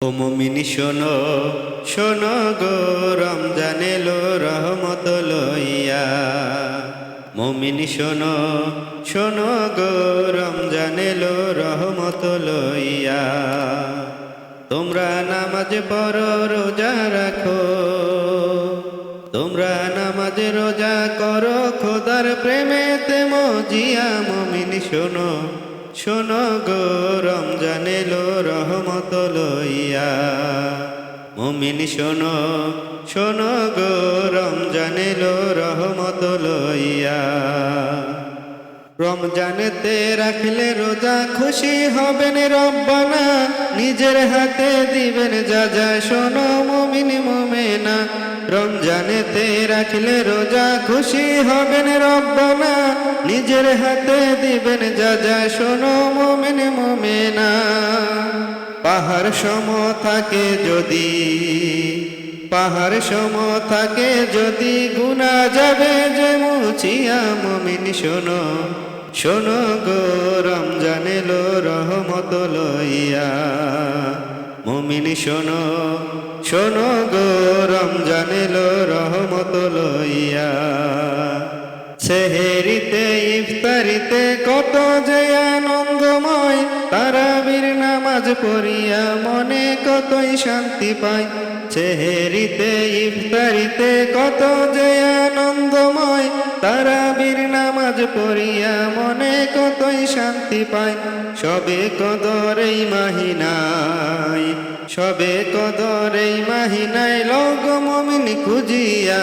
ও মমিনি, শোনো শোনো গো, রমজান এলো রহমত লইয়া। মমিনি, শোনো শোনো গো, রমজান এলো রহমত লইয়া। তোমরা নামাজ পড়ো, রোজা রাখো। তোমরা নামাজ, রোজা করো, খোদার প্রেমেতে মজিয়া। মমিনি, শোনো শোনো গো, রমজান এলো রহমত লইয়া। মমিন শোনো শোনো গো, রমজান এলো রহমত লইয়া। রমজানেতে রাখলে রোজা খুশি হবেন রব্বানা, নিজের হাতে দিবেন যা যা, শোনো মমিন মোমেনা। রমজানেতে রাখলে রোজা খুশি হবেন রব্বানা, নিজের হাতে দিবেন যা যা, শোনো মমিন মোমেনা। পাহাড় সম থাকে যদি, পাহাড় সম থাকে যদি গুনা যাবে যে মুছিয়া মমিন। শোনো শোনো গো রমজান এলো রহমত লইয়া। মমিন শোনো শোনো গো রমজান এলো রহমত লইয়া। সেহেরিতে, ইফতারিতে কত যে আনন্দময় তারাবির নামাজ পড়িয়া মনে কতই শান্তি পায় সেহেরিতে ইফতারিতে কত যে আনন্দময়। তারাবির নামাজ পড়িয়া মনে কতই শান্তি পায় সবে কদর এই মাহিনাই সবে কদর এই মাহিনাই লগ মমিন খুঁজিয়া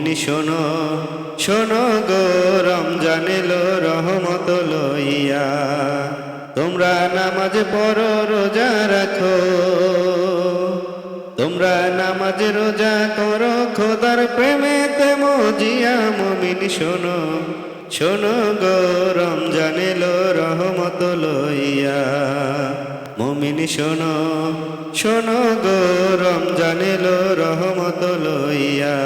মমিন শোনো শোনো গো, রমজান এলো, রহমত লইয়া। তোমরা নামাজ পড়ো, রোজা রাখো। তোমরা নামাজ রোজা করো, খোদার প্রেমেতে মজিয়া মমিন শোনো শোনো গো, রমজান এলো, রহমত লইয়া। মমিন শোনো শোনো গো, রমজান এলো, রহমত লইয়া।